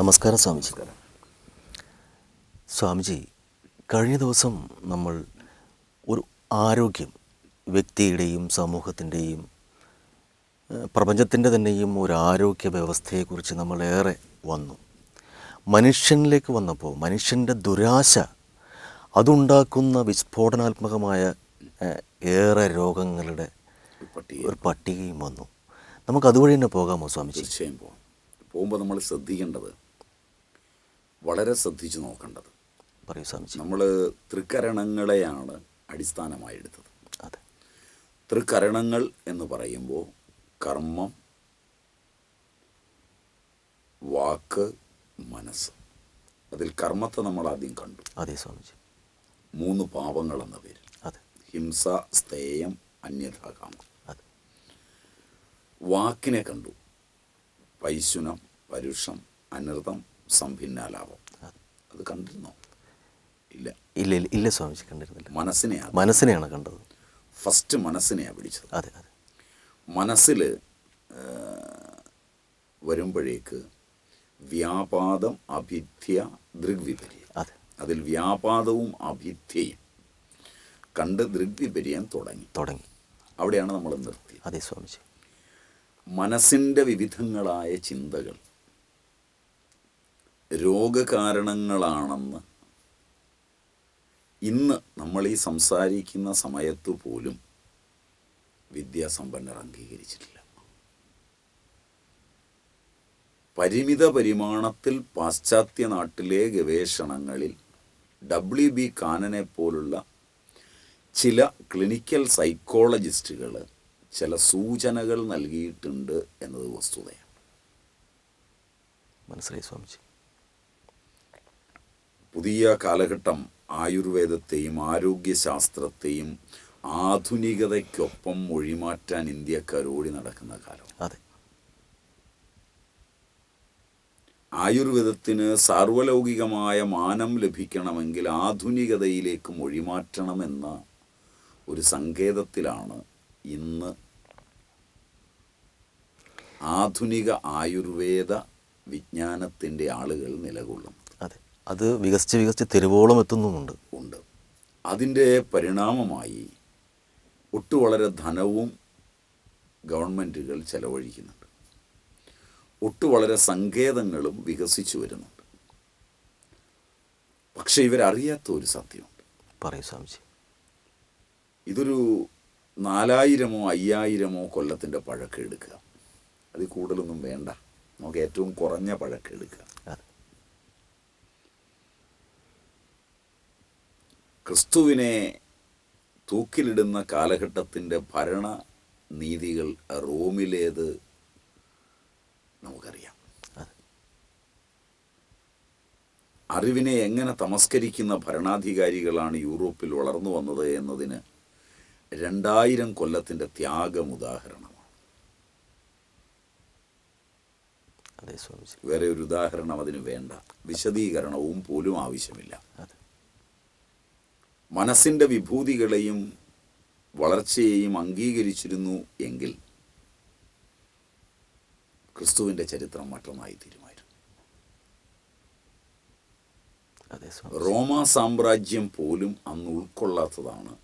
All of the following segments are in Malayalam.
നമസ്കാരം സ്വാമിജി. സ്വാമിജി കഴിഞ്ഞ ദിവസം നമ്മൾ ഒരു ആരോഗ്യം വ്യക്തിയുടെയും സമൂഹത്തിന്റെയും പ്രപഞ്ചത്തിന്റെ തന്നെയും ഒരു ആരോഗ്യ വ്യവസ്ഥയെക്കുറിച്ച് നമ്മളേറെ വന്നു. മനുഷ്യനിലേക്ക് വന്നപ്പോൾ മനുഷ്യന്റെ ദുരാശ അതുണ്ടാക്കുന്ന വിസ്ഫോടനാത്മകമായ ഏറെ രോഗങ്ങളുടെ ഒരു പട്ടികയും വന്നു. നമുക്ക് അതുവഴി തന്നെ പോകാമോ സ്വാമിജി? തീർച്ചയായും പോകാം. പോകുമ്പോൾ നമ്മൾ ശ്രദ്ധിക്കേണ്ടത് വളരെ ശ്രദ്ധിച്ചു നോക്കേണ്ടത്. നമ്മൾ തൃക്കരണങ്ങളെയാണ് അടിസ്ഥാനമായി എടുത്തത്. അതെ. തൃക്കരണങ്ങൾ എന്ന് പറയുമ്പോൾ കർമ്മം വാക്ക് മനസ്സ്. അതിൽ കർമ്മത്തെ നമ്മൾ ആദ്യം കണ്ടു. അതെ സ്വാമിജി. മൂന്ന് പാപങ്ങൾ എന്ന പേര് അതെ. ഹിംസ സ്ഥേയം അന്യഥാകാമം അതെ. വാക്കിനെ കണ്ടു. പൈശുനം പരുഷം അനൃതം സംഭിന്നാലാപം അതെ കണ്ടിരുന്നോ? ഇല്ല. ഇല്ല ഇല്ല ഇല്ല സ്വാമിജി കണ്ടിരുന്നില്ല. മനസ്സിനെയാണ്. മനസ്സിനെയാണ് കണ്ടത്. ഫസ്റ്റ് മനസ്സിനെയാണ് പിടിച്ചത്. അതെ അതെ. മനസ്സിൽ വരുമ്പോഴേക്ക് വ്യാപാദം അഭിധ്യ ദൃഗ്വിപര്യം. അതെ. അതിൽ വ്യാപാദവും അഭിധ്യയും കണ്ട് ദൃഗ്വിപര്യം തുടങ്ങി. തുടങ്ങി. അവിടെയാണ് നമ്മൾ നിർത്തിയത്. അതെ സ്വാമിജി. മനസ്സിന്റെ വിവിധങ്ങളായ ചിന്തകൾ. രോഗകാരണങ്ങളാണെന്ന് ഇന്ന് നമ്മൾ ഈ സംസാരിക്കുന്ന സമയത്ത് പോലും വിദ്യാസമ്പന്നർ അംഗീകരിച്ചിട്ടില്ല. പരിമിത പരിമാണത്തിൽ പാശ്ചാത്യ നാട്ടിലെ ഗവേഷണങ്ങളിൽ ഡബ്ല്യു ബി കാനനെ പോലുള്ള ചില ക്ലിനിക്കൽ സൈക്കോളജിസ്റ്റുകൾ ചില സൂചനകൾ നൽകിയിട്ടുണ്ട് എന്നത് വസ്തുതയാണ്. മനസ്സിലായി സ്വാമിജി. പുതിയ കാലഘട്ടം ആയുർവേദത്തെയും ആരോഗ്യശാസ്ത്രത്തെയും ആധുനികതയ്ക്കൊപ്പം മൊഴിമാറ്റാൻ ഇന്ത്യക്കാരോടി നടക്കുന്ന കാലം. അതെ. ആയുർവേദത്തിന് സാർവലൗകികമായ മാനം ലഭിക്കണമെങ്കിൽ ആധുനികതയിലേക്ക് മൊഴിമാറ്റണമെന്ന ഒരു സങ്കേതത്തിലാണ് ഇന്ന് ആധുനിക ആയുർവേദ വിജ്ഞാനത്തിന്റെ ആളുകൾ നിലകൊള്ളുന്നത്. അതെ വികസിച്ച് വികസിച്ച് തെരുവോളം എത്തുന്നുമുണ്ട്. ഉണ്ട്. അതിന്റെ പരിണാമമായി ഒട്ടു വളരെ ധനവും ഗവൺമെന്റുകൾ ചെലവഴിക്കുന്നുണ്ട്. ഒട്ടു വളരെ സങ്കേതങ്ങളും വികസിച്ചു വരുന്നുണ്ട്. പക്ഷേ ഇവരറിയാത്ത ഒരു സത്യമുണ്ട്. പറയൂ സ്വാമിജി. ഇതൊരു നാലായിരമോ അയ്യായിരമോ കൊല്ലത്തിന്റെ പഴക്കം എടുക്കുക അതിൽ കൂടുതലൊന്നും വേണ്ട. നമുക്ക് ഏറ്റവും കുറഞ്ഞ പഴക്കം എടുക്കുക ക്രിസ്തുവിനെ തൂക്കിലിടുന്ന കാലഘട്ടത്തിന്റെ ഭരണ നീതികൾ റോമിലേത് നമുക്കറിയാം. അറിവിനെ എങ്ങനെ തമസ്കരിക്കുന്ന ഭരണാധികാരികളാണ് യൂറോപ്പിൽ വളർന്നു വന്നത് എന്നതിന് രണ്ടായിരം കൊല്ലത്തിന്റെ ത്യാഗം ഉദാഹരണമാണ്. വേറെ ഒരു ഉദാഹരണം അതിന് വേണ്ട. വിശദീകരണവും പോലും ആവശ്യമില്ല. അതെ. മനസ്സിന്റെ വിഭൂതികളെയും വളർച്ചയെയും അംഗീകരിച്ചിരുന്നു എങ്കിൽ ക്രിസ്തുവിന്റെ ചരിത്രം മറ്റൊന്നായി തീരുമായിരുന്നു. റോമ സാമ്രാജ്യം പോലും അന്ന് ഉൾക്കൊള്ളാത്തതാണ്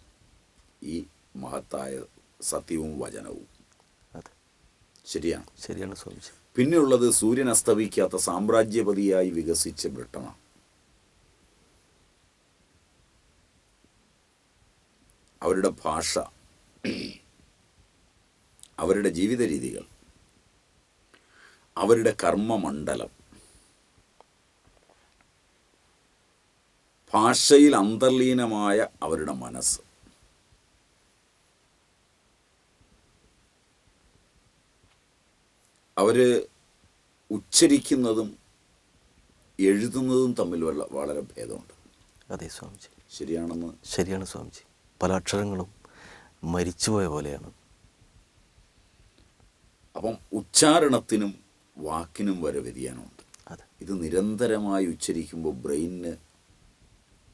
ഈ മഹത്തായ സത്യവും വചനവും. ശരിയാണ്. ശരിയാണ് സ്വാമിജി പിന്നെയുള്ളത് സൂര്യൻ അസ്തമിക്കാത്ത സാമ്രാജ്യപതിയായി വികസിച്ച ബ്രിട്ടനാണ്. അവരുടെ ഭാഷ അവരുടെ ജീവിത രീതികൾ അവരുടെ കർമ്മമണ്ഡലം ഭാഷയിൽ അന്തർലീനമായ അവരുടെ മനസ്സ്. അവർ ഉച്ചരിക്കുന്നതും എഴുതുന്നതും തമ്മിൽ വളരെ ഭേദമുണ്ട്. അതെ സ്വാമിജി. ശരിയാണെന്ന് ശരിയാണ് സ്വാമിജി. പല അക്ഷരങ്ങളും മരിച്ചുപോയ പോലെയാണ്. അപ്പം ഉച്ചാരണത്തിനും വാക്കിനും വരെ വ്യതിയാനമുണ്ട്. അതെ. ഇത് നിരന്തരമായി ഉച്ചരിക്കുമ്പോൾ ബ്രെയിനിന്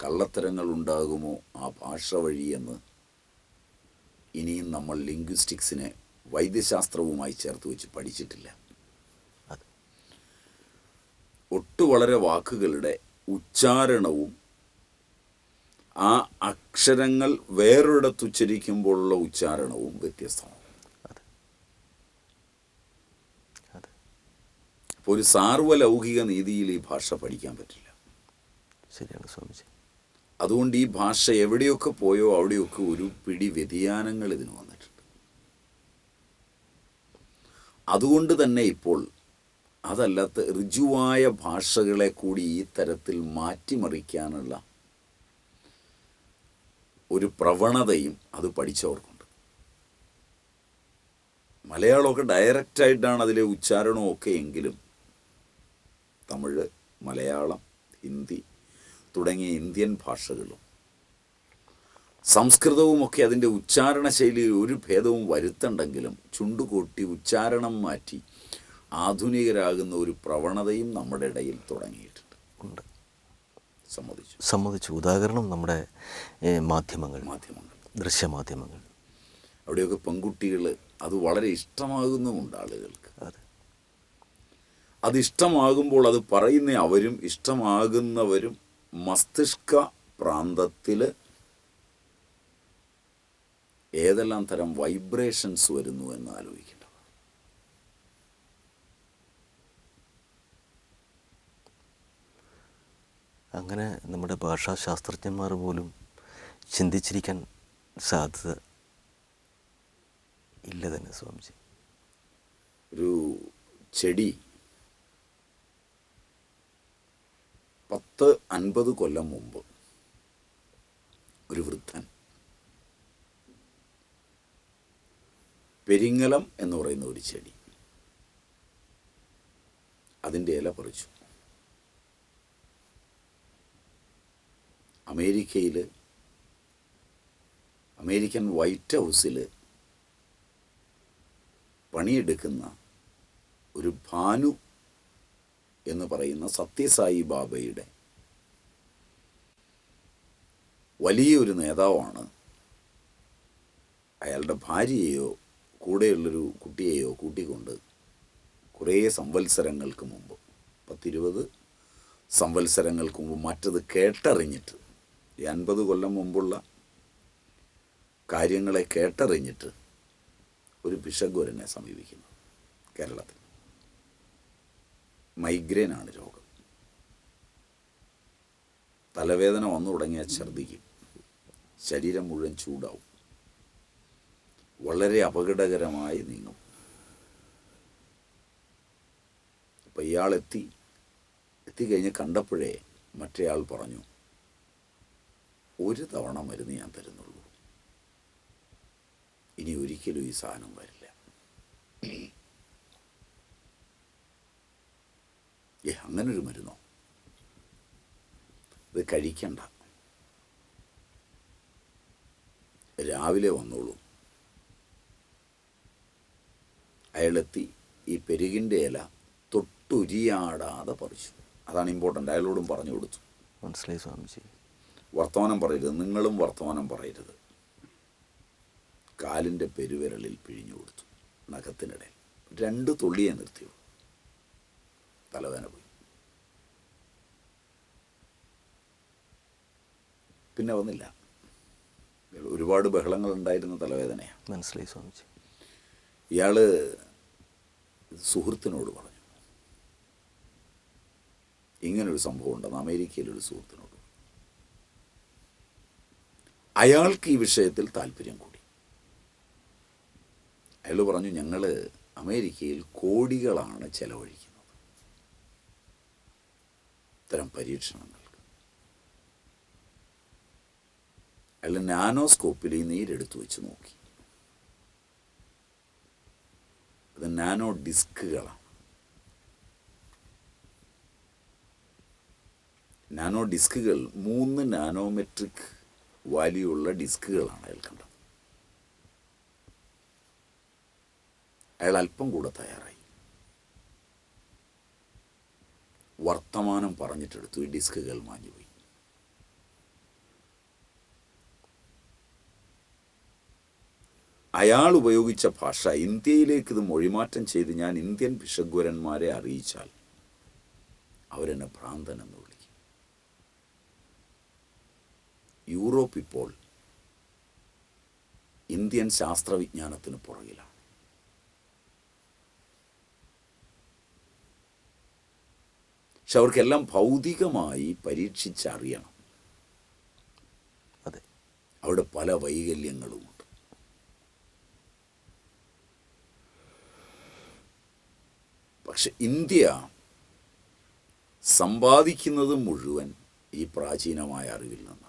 കള്ളത്തരങ്ങൾ ഉണ്ടാകുമോ ആ ഭാഷ വഴിയെന്ന് ഇനിയും നമ്മൾ ലിംഗ്വിസ്റ്റിക്സിനെ വൈദ്യശാസ്ത്രവുമായി ചേർത്ത് വെച്ച് പഠിച്ചിട്ടില്ല. ഒട്ടു വളരെ വാക്കുകളുടെ ഉച്ചാരണവും ആ അക്ഷരങ്ങൾ വേറൊരിടത്ത് ഉച്ചരിക്കുമ്പോഴുള്ള ഉച്ചാരണവും വ്യത്യസ്തമാണ്. അപ്പോൾ ഒരു സാർവലൗകിക നീതിയിൽ ഈ ഭാഷ പഠിക്കാൻ പറ്റില്ല. ശരിയാണ് സ്വാമിജി. അതുകൊണ്ട് ഈ ഭാഷ എവിടെയൊക്കെ പോയോ അവിടെയൊക്കെ ഒരു പിടി വ്യതിയാനങ്ങൾ ഇതിന് വന്നിട്ടുണ്ട്. അതുകൊണ്ട് തന്നെ ഇപ്പോൾ അതല്ലാത്ത ഋജുവായ ഭാഷകളെ കൂടി ഈ തരത്തിൽ മാറ്റിമറിക്കാനുള്ള ഒരു പ്രവണതയും അത് പഠിച്ചവർക്കുണ്ട്. മലയാളമൊക്കെ ഡയറക്റ്റായിട്ടാണ് അതിലെ ഉച്ചാരണമൊക്കെ എങ്കിലും തമിഴ് മലയാളം ഹിന്ദി തുടങ്ങിയ ഇന്ത്യൻ ഭാഷകളും സംസ്കൃതവുമൊക്കെ അതിന്റെ ഉച്ചാരണ ശൈലിയിൽ ഒരു ഭേദവും വരുത്തണ്ടെങ്കിലും ചുണ്ടുകൂട്ടി ഉച്ചാരണം മാറ്റി ആധുനികരാകുന്ന ഒരു പ്രവണതയും നമ്മുടെ ഇടയിൽ തുടങ്ങിയിട്ടുണ്ട്. സമ്മതിച്ചു. സമ്മതിച്ചു. ഉദാഹരണം നമ്മുടെ മാധ്യമങ്ങൾ. മാധ്യമങ്ങൾ. ദൃശ്യമാധ്യമങ്ങൾ. അവിടെയൊക്കെ പെൺകുട്ടികൾ അത് വളരെ ഇഷ്ടമാകുന്നുമുണ്ട് ആളുകൾക്ക്. അതെ. അത് ഇഷ്ടമാകുമ്പോൾ അത് പറയുന്ന അവരും ഇഷ്ടമാകുന്നവരും മസ്തിഷ്ക പ്രാന്തത്തിൽ ഏതെല്ലാം തരം വൈബ്രേഷൻസ് വരുന്നു എന്ന് ആലോചിക്കേണ്ടത് അങ്ങനെ നമ്മുടെ ഭാഷാശാസ്ത്രജ്ഞന്മാർ പോലും ചിന്തിച്ചിരിക്കാൻ സാധ്യത ഇല്ല തന്നെ സ്വാമിജി. ഒരു ചെടി പത്ത് അൻപത് കൊല്ലം മുമ്പ് ഒരു വൃദ്ധൻ പെരിങ്ങലം എന്ന് പറയുന്ന ഒരു ചെടി അതിന്റെ ഇല പറിച്ചു. അമേരിക്കയിൽ അമേരിക്കൻ വൈറ്റ് ഹൗസിൽ പണിയെടുക്കുന്ന ഒരു ഭാനു എന്ന് പറയുന്ന സത്യസായി ബാബയുടെ വലിയൊരു നേതാവാണ്. അയാളുടെ ഭാര്യയെയോ കൂടെയുള്ളൊരു കുട്ടിയെയോ കൂട്ടിക്കൊണ്ട് കുറേ സംവത്സരങ്ങൾക്ക് മുമ്പ് പത്തിരുപത് സംവത്സരങ്ങൾക്ക് മുമ്പ് മറ്റത് കേട്ടറിഞ്ഞിട്ട് ഈ അൻപത് കൊല്ലം മുമ്പുള്ള കാര്യങ്ങളെ കേട്ടറിഞ്ഞിട്ട് ഒരു ഭിഷഗ്വരനെ സമീപിക്കുന്നു കേരളത്തിൽ. മൈഗ്രെയിൻ ആണ് രോഗം. തലവേദന വന്നു തുടങ്ങിയാൽ ഛർദിക്കും ശരീരം മുഴുവൻ ചൂടാവും. വളരെ അപകടകരമായി നീങ്ങും. അപ്പം ഇയാളെത്തി എത്തി എത്തിക്കഴിഞ്ഞ് കണ്ടപ്പോഴേ മറ്റേയാൾ പറഞ്ഞു ഒരു തവണ മരുന്ന് ഞാൻ തരുന്നുള്ളൂ. ഇനി ഒരിക്കലും ഈ സാധനം വരില്ല. ഏ അങ്ങനൊരു മരുന്നോ? ഇത് കഴിക്കണ്ട. രാവിലെ വന്നോളൂ. അയാളെത്തി ഈ പെരുകിന്റെ ഇല തൊട്ടുരിയാടാതെ പറിച്ചു. അതാണ് ഇമ്പോർട്ടന്റ് അയാളോടും പറഞ്ഞു കൊടുത്തു. മനസ്സിലായി സ്വാമിജി. വർത്തമാനം പറയരുത്. നിങ്ങളും വർത്തമാനം പറയരുത്. കാലിന്റെ പെരുവിരലിൽ പിഴിഞ്ഞു കൊടുത്തു. നഖത്തിനിടയിൽ. രണ്ട് തുള്ളിയെ നിർത്തിയുള്ളൂ തലവേദന പോയി. പിന്നെ വന്നില്ല. ഒരുപാട് ബഹളങ്ങൾ ഉണ്ടായിരുന്ന തലവേദനയാണ് മനസ്സിലായി സ്വാമിജി. ഇയാൾ സുഹൃത്തിനോട് പറഞ്ഞു. ഇങ്ങനൊരു സംഭവം ഉണ്ടെന്ന് അമേരിക്കയിലൊരു സുഹൃത്തിനോട്. അയാൾക്ക് ഈ വിഷയത്തിൽ താല്പര്യം കൂടി. അയാൾ പറഞ്ഞു ഞങ്ങൾ അമേരിക്കയിൽ കോടികളാണ് ചെലവഴിക്കുന്നത്. ഇത്തരം പരീക്ഷണങ്ങൾക്ക് അയാൾ നാനോസ്കോപ്പിൽ ഈ നീരെടുത്തു വെച്ച് നോക്കി. അത് നാനോ ഡിസ്കുകളാണ്. നാനോ ഡിസ്കുകൾ മൂന്ന് നാനോമെട്രിക് വാല്യുള്ള ഡിസ്കുകളാണ് അയാൾ കണ്ടത്. അയാൾ അല്പം കൂടെ തയ്യാറായി. വർത്തമാനം പറഞ്ഞിട്ടെടുത്തു ഈ ഡിസ്കുകൾ മാഞ്ഞുപോയി. അയാൾ ഉപയോഗിച്ച ഭാഷ ഇന്ത്യയിലേക്ക് ഇത് മൊഴിമാറ്റം ചെയ്ത് ഞാൻ ഇന്ത്യൻ ഭിഷഗ്വരന്മാരെ അറിയിച്ചാൽ അവരെന്നെ ഭ്രാന്തൻ എന്ന് വിളിക്കും യൂറോപ്പ് ഇപ്പോൾ ഇന്ത്യൻ ശാസ്ത്രവിജ്ഞാനത്തിന് പുറകിലാണ്. പക്ഷെ അവർക്കെല്ലാം ഭൗതികമായി പരീക്ഷിച്ചറിയണം. അതെ. അവിടെ പല വൈകല്യങ്ങളുമുണ്ട്. പക്ഷെ ഇന്ത്യ സമ്പാദിക്കുന്നത് മുഴുവൻ ഈ പ്രാചീനമായ അറിവിൽ നിന്നാണ്. അതെ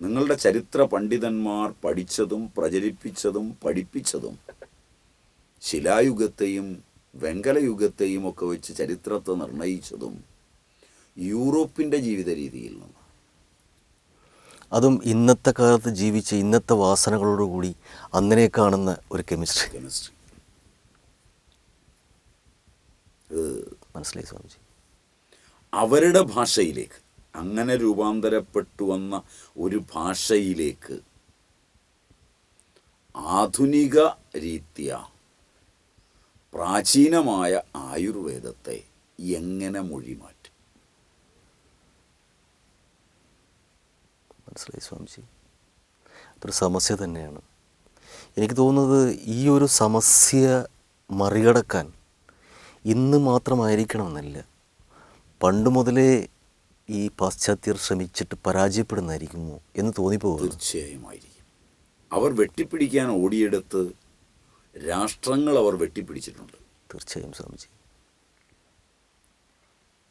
നിങ്ങളുടെ ചരിത്ര പണ്ഡിതന്മാർ പഠിച്ചതും പ്രചരിപ്പിച്ചതും പഠിപ്പിച്ചതും ശിലായുഗത്തെയും വെങ്കലയുഗത്തെയും ഒക്കെ വെച്ച് ചരിത്രത്തെ നിർണയിച്ചതും യൂറോപ്പിന്റെ ജീവിത രീതിയിൽ നിന്നാണ്. അതും ഇന്നത്തെ കാലത്ത് ജീവിച്ച ഇന്നത്തെ വാസനകളോടുകൂടി അന്നിനെ കാണുന്ന ഒരു കെമിസ്ട്രി കെമിസ്ട്രി മനസ്സിലായി സ്വാമിജി. അവരുടെ ഭാഷയിലേക്ക്. അങ്ങനെ രൂപാന്തരപ്പെട്ടു വന്ന ഒരു ഭാഷയിലേക്ക്. ആധുനിക രീതിയ പ്രാചീനമായ ആയുർവേദത്തെ എങ്ങനെ മൊഴിമാറ്റും മനസ്സിലായി സ്വാമിജി? അതൊരു സമസ്യ തന്നെയാണ്. എനിക്ക് തോന്നുന്നത് ഈ ഒരു സമസ്യ മറികടക്കാൻ ഇന്ന് മാത്രമായിരിക്കണമെന്നില്ല. പണ്ട് മുതലേ ഈ പാശ്ചാത്യർ ശ്രമിച്ചിട്ട് പരാജയപ്പെടുന്നതായിരിക്കുമോ എന്ന് തോന്നിപ്പോകും. തീർച്ചയായും ആയിരിക്കും അവർ വെട്ടിപ്പിടിക്കാൻ ഓടിയെടുത്ത് രാഷ്ട്രങ്ങൾ അവർ വെട്ടിപ്പിടിച്ചിട്ടുണ്ട്. തീർച്ചയായും സ്വാമിജി.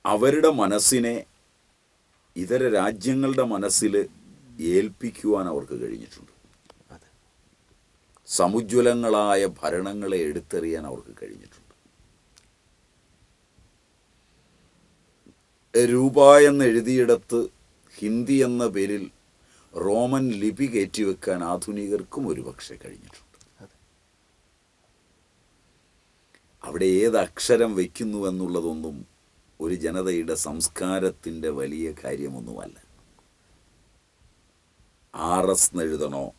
അവരുടെ മനസ്സിനെ ഇതര രാജ്യങ്ങളുടെ മനസ്സിൽ ഏൽപ്പിക്കുവാൻ അവർക്ക് കഴിഞ്ഞിട്ടുണ്ട്. സമുജ്വലങ്ങളായ ഭരണങ്ങളെ എടുത്തെറിയാൻ അവർക്ക് കഴിഞ്ഞിട്ടുണ്ട്. രൂപ എന്നെഴുതിയിടത്ത് ഹിന്ദി എന്ന പേരിൽ റോമൻ ലിപി കയറ്റിവെക്കാൻ ആധുനികർക്കും ഒരുപക്ഷെ കഴിഞ്ഞിട്ടുണ്ട്. അവിടെ ഏത് അക്ഷരം വയ്ക്കുന്നു എന്നുള്ളതൊന്നും ഒരു ജനതയുടെ സംസ്കാരത്തിന്റെ വലിയ കാര്യമൊന്നുമല്ല. ആർ എസ് എന്നെഴുതണോ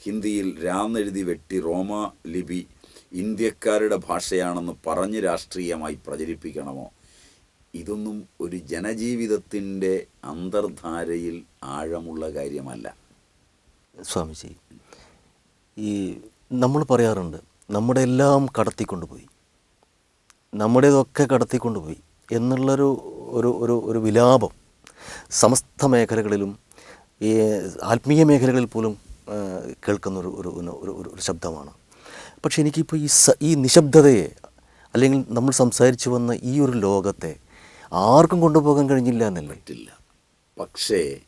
ഹിന്ദിയിൽ രാന്നെഴുതി വെട്ടി റോമ ലിപി ഇന്ത്യക്കാരുടെ ഭാഷയാണെന്ന് പറഞ്ഞ് രാഷ്ട്രീയമായി പ്രചരിപ്പിക്കണമോ? ഇതൊന്നും ഒരു ജനജീവിതത്തിന്റെ അന്തർധാരയിൽ ആഴമുള്ള കാര്യമല്ല. സ്വാമിജി ഈ നമ്മൾ പറയാറുണ്ട് നമ്മുടെ എല്ലാം കടത്തിക്കൊണ്ടുപോയി. നമ്മുടേതൊക്കെ കടത്തിക്കൊണ്ടുപോയി എന്നുള്ളൊരു ഒരു ഒരു ഒരു വിലാപം സമസ്ത മേഖലകളിലും ഈ ആത്മീയ മേഖലകളിൽ പോലും കേൾക്കുന്ന ഒരു ഒരു- ഒരു ഒരു ശബ്ദമാണ്. പക്ഷേ എനിക്കിപ്പോൾ ഈ ഈ നിശബ്ദതയെ അല്ലെങ്കിൽ നമ്മൾ സംസാരിച്ചു വന്ന ഈ ഒരു ലോകത്തെ ആർക്കും കൊണ്ടുപോകാൻ കഴിഞ്ഞില്ല എന്നല്ല? പറ്റില്ല. പക്ഷേ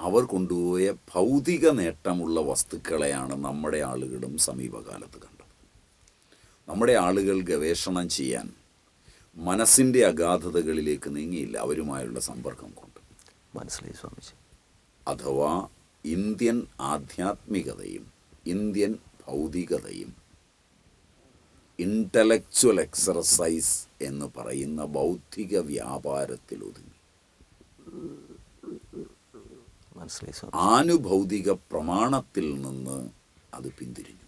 അവർ കൊണ്ടുപോയ ഭൗതിക നേട്ടമുള്ള വസ്തുക്കളെയാണ് നമ്മുടെ ആളുകളും സമീപകാലത്ത് കണ്ടത്. നമ്മുടെ ആളുകൾ ഗവേഷണം ചെയ്യാൻ മനസ്സിന്റെ അഗാധതകളിലേക്ക് നീങ്ങിയില്ല. അവരുമായുള്ള സമ്പർക്കം കൊണ്ട്. മനസ്സിലായി സ്വാമിജി. അഥവാ ഇന്ത്യൻ ആധ്യാത്മികതയും ഇന്ത്യൻ ഭൗതികതയും ഇന്റലക്ച്വൽ എക്സർസൈസ് എന്ന് പറയുന്ന ബൗദ്ധിക വ്യാപാരത്തിൽ ഒതുങ്ങി. ആനുഭൗതിക പ്രമാണത്തിൽ നിന്ന് അത് പിന്തിരിഞ്ഞു.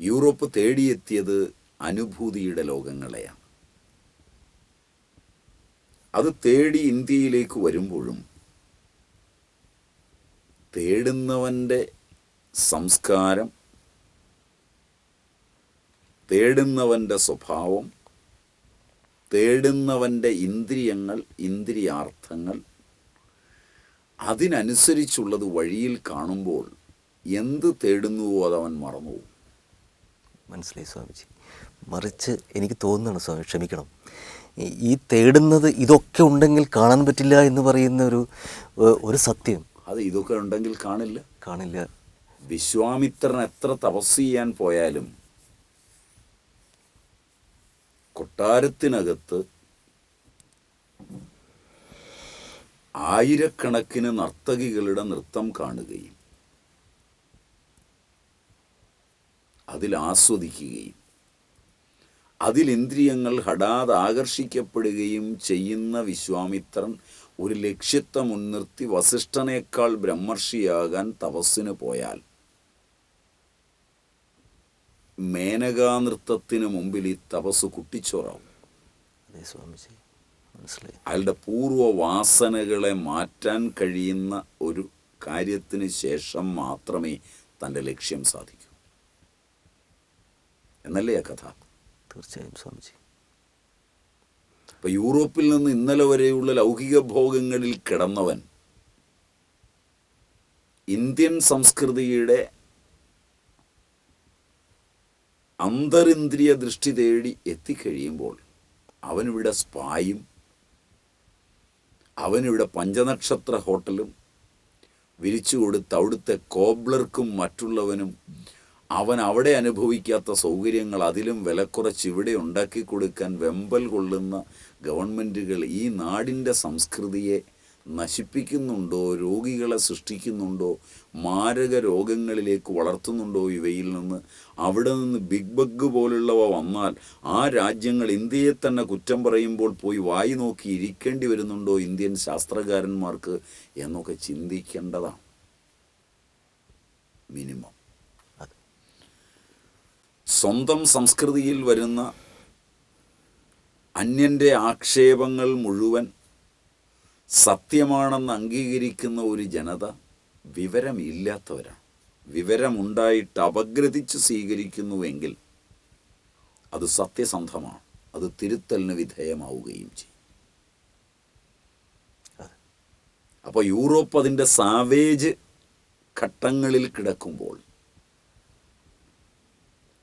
യൂറോപ്പ് തേടിയെത്തിയത് അനുഭൂതിയുടെ ലോകങ്ങളെയാണ്. അത് തേടി ഇന്ത്യയിലേക്ക് വരുമ്പോഴും തേടുന്നവന്റെ സംസ്കാരം തേടുന്നവന്റെ സ്വഭാവം തേടുന്നവന്റെ ഇന്ദ്രിയങ്ങൾ ഇന്ദ്രിയാർത്ഥങ്ങൾ അതിനനുസരിച്ചുള്ളത് വഴിയിൽ കാണുമ്പോൾ എന്ത് തേടുന്നുവോ അതവൻ മറന്നുപോകും. മനസ്സിലായി സ്വാമിജി. മറിച്ച് എനിക്ക് തോന്നുന്നതാണ് സ്വാമി ക്ഷമിക്കണം. ഈ തേടുന്നത് ഇതൊക്കെ ഉണ്ടെങ്കിൽ കാണാൻ പറ്റില്ല എന്ന് പറയുന്ന ഒരു ഒരു സത്യം. അത് ഇതൊക്കെ ഉണ്ടെങ്കിൽ കാണില്ല. കാണില്ല. വിശ്വാമിത്രൻ എത്ര തപസ് ചെയ്യാൻ പോയാലും കൊട്ടാരത്തിനകത്ത് ആയിരക്കണക്കിന് നർത്തകികളുടെ നൃത്തം കാണുകയും അതിൽ ആസ്വദിക്കുകയും അതിൽ ഇന്ദ്രിയങ്ങൾ ഹഠാത് ആകർഷിക്കപ്പെടുകയും ചെയ്യുന്ന വിശ്വാമിത്രൻ ഒരു ലക്ഷ്യത്തെ മുൻനിർത്തി വസിഷ്ഠനേക്കാൾ ബ്രഹ്മർഷിയാകാൻ തപസ്സിന് പോയാൽ മേനകാനൃത്തത്തിന് മുമ്പിൽ ഈ തപസ് കുട്ടിച്ചോറാവും. അയാളുടെ പൂർവ വാസനകളെ മാറ്റാൻ കഴിയുന്ന ഒരു കാര്യത്തിന് ശേഷം മാത്രമേ തന്റെ ലക്ഷ്യം സാധിക്കൂ. എന്നല്ലേ ആ കഥ? തീർച്ചയായും സ്വാമിജി. ഇപ്പൊ യൂറോപ്പിൽ നിന്ന് ഇന്നലെ വരെയുള്ള ലൗകിക ഭോഗങ്ങളിൽ കിടന്നവൻ ഇന്ത്യൻ സംസ്കൃതിയുടെ അന്തരിന്ദ്രിയ ദൃഷ്ടി തേടി എത്തിക്കഴിയുമ്പോൾ അവനിവിടെ സ്പായും അവനിവിടെ പഞ്ചനക്ഷത്ര ഹോട്ടലും വിരിച്ചു കൊടുത്ത് അവിടുത്തെ കോബ്ലർക്കും മറ്റുള്ളവനും അവൻ അവിടെ അനുഭവിക്കാത്ത സൗകര്യങ്ങൾ അതിലും വിലക്കുറച്ച് ഇവിടെ ഉണ്ടാക്കി കൊടുക്കാൻ വെമ്പൽ കൊള്ളുന്ന ഗവൺമെന്റുകൾ ഈ നാടിന്റെ സംസ്കൃതിയെ നശിപ്പിക്കുന്നുണ്ടോ? രോഗികളെ സൃഷ്ടിക്കുന്നുണ്ടോ? മാരക രോഗങ്ങളിലേക്ക് വളർത്തുന്നുണ്ടോ ഇവയിൽ നിന്ന്? അവിടെ നിന്ന് ബിഗ് ബഗ് പോലുള്ളവ വന്നാൽ ആ രാജ്യങ്ങൾ ഇന്ത്യയെ തന്നെ കുറ്റം പറയുമ്പോൾ പോയി വായി നോക്കി ഇരിക്കേണ്ടി വരുന്നുണ്ടോ ഇന്ത്യൻ ശാസ്ത്രകാരന്മാർക്ക് എന്നൊക്കെ ചിന്തിക്കേണ്ടതാണ്. മിനിമം. സ്വന്തം സംസ്കൃതിയിൽ വരുന്ന അന്യന്റെ ആക്ഷേപങ്ങൾ മുഴുവൻ സത്യമാണെന്ന് അംഗീകരിക്കുന്ന ഒരു ജനത വിവരമില്ലാത്തവരാണ്. വിവരമുണ്ടായിട്ട് അപഗ്രഥിച്ച് സ്വീകരിക്കുന്നുവെങ്കിൽ അത് സത്യസന്ധമാണ്. അത് തിരുത്തലിന് വിധേയമാവുകയും ചെയ്യും. അപ്പോൾ യൂറോപ്പ് അതിന്റെ സാവേജ് ഘട്ടങ്ങളിൽ കിടക്കുമ്പോൾ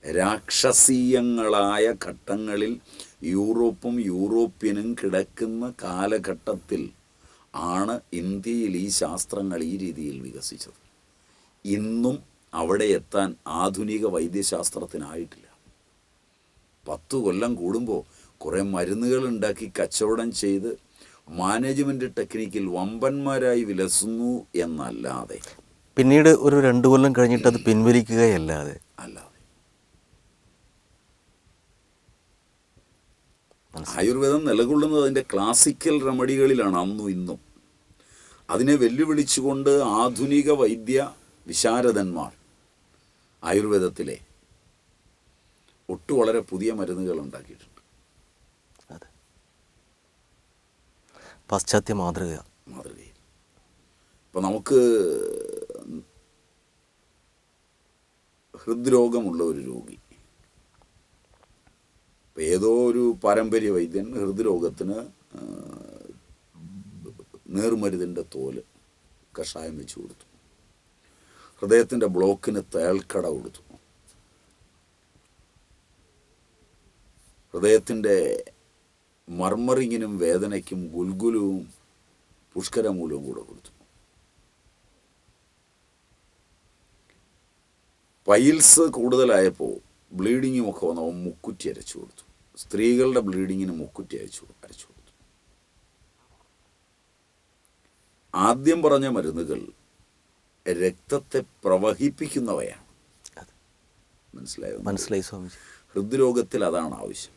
രാക്ഷസീയങ്ങളായ ഘട്ടങ്ങളിൽ യൂറോപ്പും യൂറോപ്യനും കിടക്കുന്ന കാലഘട്ടത്തിൽ ആണ് ഇന്ത്യയിൽ ഈ ശാസ്ത്രങ്ങൾ ഈ രീതിയിൽ വികസിച്ചത്. ഇന്നും അവിടെ എത്താൻ ആധുനിക വൈദ്യശാസ്ത്രത്തിനായിട്ടില്ല. പത്തു കൊല്ലം കൂടുമ്പോൾ കുറേ മരുന്നുകൾ ഉണ്ടാക്കി കച്ചവടം ചെയ്ത് മാനേജ്മെന്റ് ടെക്നിക്കിൽ വമ്പന്മാരായി വിലസുന്നു എന്നല്ലാതെ. പിന്നീട് ഒരു രണ്ടു കൊല്ലം കഴിഞ്ഞിട്ട് അത് പിൻവലിക്കുകയല്ലാതെ. അല്ലാതെ. ആയുർവേദം നിലകൊള്ളുന്നത് അതിന്റെ ക്ലാസിക്കൽ റെമഡികളിലാണ് അന്നും ഇന്നും. അതിനെ വെല്ലുവിളിച്ചുകൊണ്ട് ആധുനിക വൈദ്യ വിശാരദന്മാർ ആയുർവേദത്തിലെ ഒട്ടു വളരെ പുതിയ മരുന്നുകൾ ഉണ്ടാക്കിയിട്ടുണ്ട്. അതെ. പാശ്ചാത്യ മാതൃക. മാതൃകയിൽ. ഇപ്പം നമുക്ക് ഹൃദ്രോഗമുള്ള ഒരു രോഗി. ഏതോ ഒരു പാരമ്പര്യ വൈദ്യൻ ഹൃദ്രോഗത്തിന് നേർമരുതിന്റെ തോൽ കഷായം വെച്ച് കൊടുത്തു. ഹൃദയത്തിന്റെ ബ്ലോക്കിന് തേൽക്കട കൊടുത്തു. ഹൃദയത്തിന്റെ മർമറിങ്ങിനും വേദനയ്ക്കും ഗുൽഗുലുവും പുഷ്കരമൂലവും കൂടെ കൊടുത്തു. പൈൽസ് കൂടുതലായപ്പോൾ ബ്ലീഡിങ്ങും ഒക്കെ വന്നപ്പോൾ മുക്കുറ്റി അരച്ചു കൊടുത്തു. സ്ത്രീകളുടെ ബ്ലീഡിങ്ങിന് മുക്കുറ്റി അരച്ചു അരച്ചു കൊടുത്തു. ആദ്യം പറഞ്ഞ മരുന്നുകൾ രക്തത്തെ പ്രവഹിപ്പിക്കുന്നവയാണ്. മനസ്സിലായോ? മനസ്സിലായി സ്വാമിജി. ഹൃദ്രോഗത്തിൽ അതാണ് ആവശ്യം.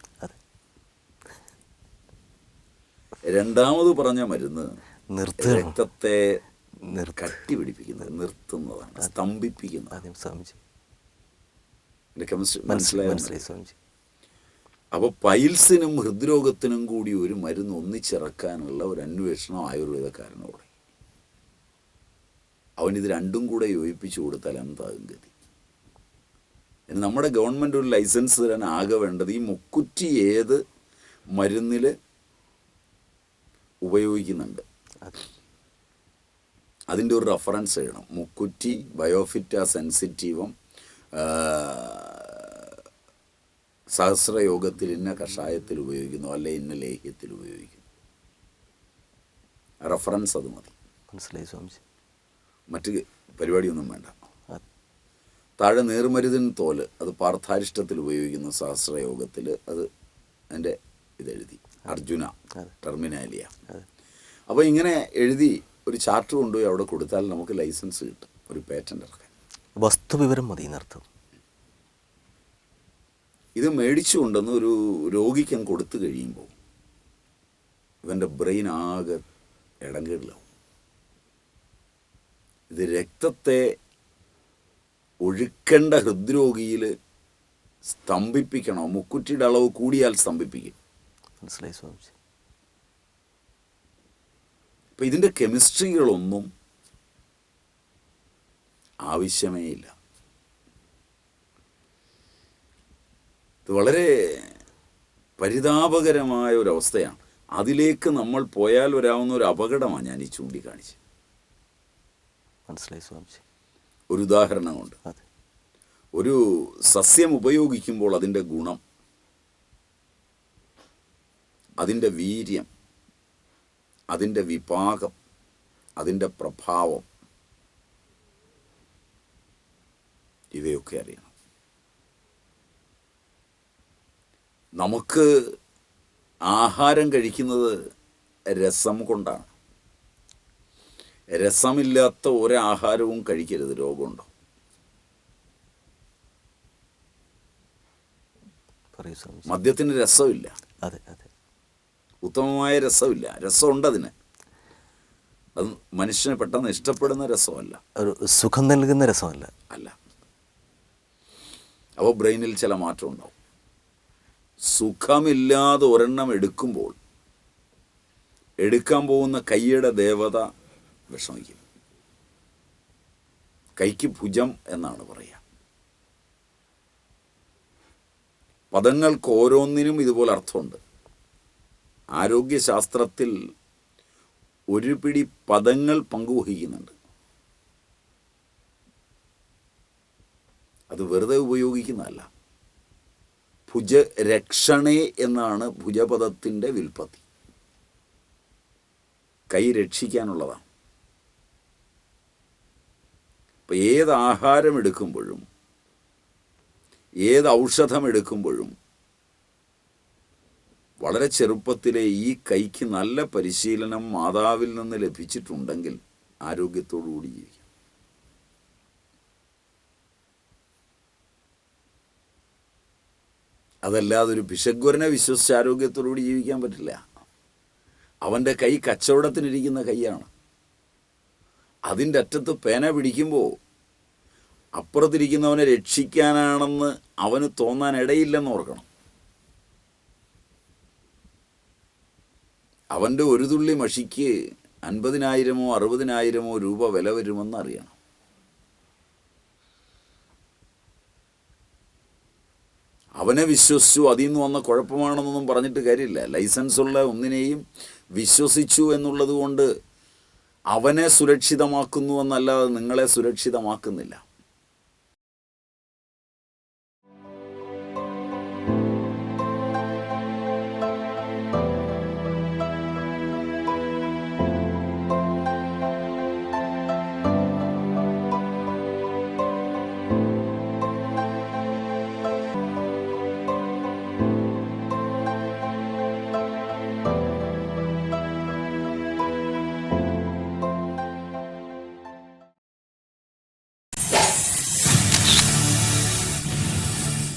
രണ്ടാമത് പറഞ്ഞ മരുന്ന് നിർത്തി രക്തത്തെ കട്ടി പിടിപ്പിക്കുന്നത് നിർത്തുന്നതാണ് സ്തംഭിപ്പിക്കുന്നത് സ്വാമിജി. മനസ്സിലായി? സ്വാമിജി. അപ്പോൾ പൈൽസിനും ഹൃദ്രോഗത്തിനും കൂടി ഒരു മരുന്ന് ഒന്നിച്ചിറക്കാനുള്ള ഒരു അന്വേഷണം ആയുർവേദക്കാരനോട് അവനിത് രണ്ടും കൂടെ യോജിപ്പിച്ചു കൊടുത്താൽ എന്താകും ഗതി. നമ്മുടെ ഗവൺമെന്റ് ഒരു ലൈസൻസ് തരാൻ ആകെ വേണ്ടത് ഈ മുക്കുറ്റി ഏത് മരുന്നിൽ ഉപയോഗിക്കുന്നുണ്ട്? അതിന്റെ ഒരു റെഫറൻസ് ചെയ്യണം മുക്കുറ്റി ബയോഫിറ്റ സെൻസിറ്റീവും സഹസ്രയോഗത്തിൽ ഇന്ന കഷായത്തിൽ ഉപയോഗിക്കുന്നു അല്ലെ ഇന്ന ലേഹ്യത്തിൽ ഉപയോഗിക്കുന്നു. റെഫറൻസ് അത് മതി. മനസ്സിലായി സ്വാമിജി. മറ്റ് പരിപാടിയൊന്നും വേണ്ട. താഴെ നേർമരുതിൻ തോൽ അത് പാർത്ഥാരിഷ്ടത്തിൽ ഉപയോഗിക്കുന്ന സഹസ്രയോഗത്തിൽ അത് എന്റെ ഇതെഴുതി. അർജുന. ടെർമിനാലിയ. അപ്പോൾ ഇങ്ങനെ എഴുതി ഒരു ചാർട്ട് കൊണ്ടുപോയി അവിടെ കൊടുത്താൽ നമുക്ക് ലൈസൻസ് കിട്ടും ഒരു പേറ്റന്റ് ഇറക്കാൻ. വസ്തുവിവരം മതി നിർത്തും ഇത് മേടിച്ചു കൊണ്ടെന്ന് ഒരു രോഗിക്ക് കൊടുത്തു കഴിയുമ്പോൾ ഇവന്റെ ബ്രെയിൻ ആകെ ഇടങ്കീടിലാവും ഇത് രക്തത്തെ ഒഴുക്കേണ്ട ഹൃദ്രോഗിയിൽ സ്തംഭിപ്പിക്കണോ. മുക്കുറ്റിയുടെ അളവ് കൂടിയാൽ സ്തംഭിപ്പിക്കും. മനസ്സിലായി സ്വാമിജി. അപ്പം ഇതിന്റെ കെമിസ്ട്രികളൊന്നും ആവശ്യമേ ഇല്ല. ഇത് വളരെ പരിതാപകരമായ ഒരവസ്ഥയാണ്. അതിലേക്ക് നമ്മൾ പോയാൽ വരാവുന്ന ഒരു അപകടമാണ് ഞാൻ ഈ ചൂണ്ടിക്കാണിച്ചത്. മനസ്സിലായി സ്വാമിജി. ഒരു ഉദാഹരണം കൊണ്ട് അതെ. ഒരു സസ്യം ഉപയോഗിക്കുമ്പോൾ അതിന്റെ ഗുണം അതിന്റെ വീര്യം അതിന്റെ വിപാകം അതിന്റെ പ്രഭാവം ഇവയൊക്കെ അറിയണം. നമുക്ക് ആഹാരം കഴിക്കുന്നത് രസം കൊണ്ടാണ്. രസമില്ലാത്ത ഒരാഹാരവും കഴിക്കരുത് രോഗമുണ്ടോ? മദ്യത്തിന് രസമില്ല. അതെ അതെ. ഉത്തമമായ രസമില്ല. രസമുണ്ട് അതിന് അത് മനുഷ്യനെ പെട്ടെന്ന് ഇഷ്ടപ്പെടുന്ന രസമല്ല. ഒരു സുഖം നൽകുന്ന രസമല്ല. അല്ല. അപ്പോൾ ബ്രെയിനിൽ ചില മാറ്റം ഉണ്ടാവും. സുഖമില്ലാതെ ഒരെണ്ണം എടുക്കുമ്പോൾ എടുക്കാൻ പോകുന്ന കൈയുടെ ദേവത വിഷമിക്കും കൈക്ക് ഭുജം എന്നാണ് പറയുക പദങ്ങൾക്ക് ഓരോന്നിനും ഇതുപോലെ അർത്ഥമുണ്ട്. ആരോഗ്യശാസ്ത്രത്തിൽ ഒരു പിടി പദങ്ങൾ പങ്കുവഹിക്കുന്നുണ്ട്. അത് വെറുതെ ഉപയോഗിക്കുന്നതല്ല. ഭുജ രക്ഷണേ എന്നാണ് ഭുജപദത്തിന്റെ വിൽപ്പത്തി കൈ രക്ഷിക്കാനുള്ളതാണ്. ഇപ്പം ഏത് ആഹാരം എടുക്കുമ്പോഴും ഏത് ഔഷധം എടുക്കുമ്പോഴും വളരെ ചെറുപ്പത്തിലെ ഈ കൈക്ക് നല്ല പരിശീലനം മാതാവിൽ നിന്ന് ലഭിച്ചിട്ടുണ്ടെങ്കിൽ ആരോഗ്യത്തോടുകൂടി ജീവിക്കാം. അതല്ലാതെ ഒരു ഭിഷഗ്വരനെ വിശ്വസിച്ച് ആരോഗ്യത്തോടുകൂടി ജീവിക്കാൻ പറ്റില്ല. അവന്റെ കൈ കച്ചവടത്തിനിരിക്കുന്ന കൈയാണ്. അതിന്റെ അറ്റത്ത് പേന പിടിക്കുമ്പോൾ അപ്പുറത്തിരിക്കുന്നവനെ രക്ഷിക്കാനാണെന്ന് അവന് തോന്നാൻ ഇടയില്ലെന്ന് ഓർക്കണം. അവന്റെ ഒരു തുള്ളി മഷിക്ക് അൻപതിനായിരമോ അറുപതിനായിരമോ രൂപ വില വരുമെന്ന് അറിയണം. അവനെ വിശ്വസിച്ചു അതിൽ നിന്ന് വന്ന കുഴപ്പമാണെന്നൊന്നും പറഞ്ഞിട്ട് കാര്യമില്ല. ലൈസൻസ് ഉള്ള ഒന്നിനെയും വിശ്വസിച്ചു എന്നുള്ളത് കൊണ്ട് അവനെ സുരക്ഷിതമാക്കുന്നു എന്നല്ലാതെ നിങ്ങളെ സുരക്ഷിതമാക്കുന്നില്ല.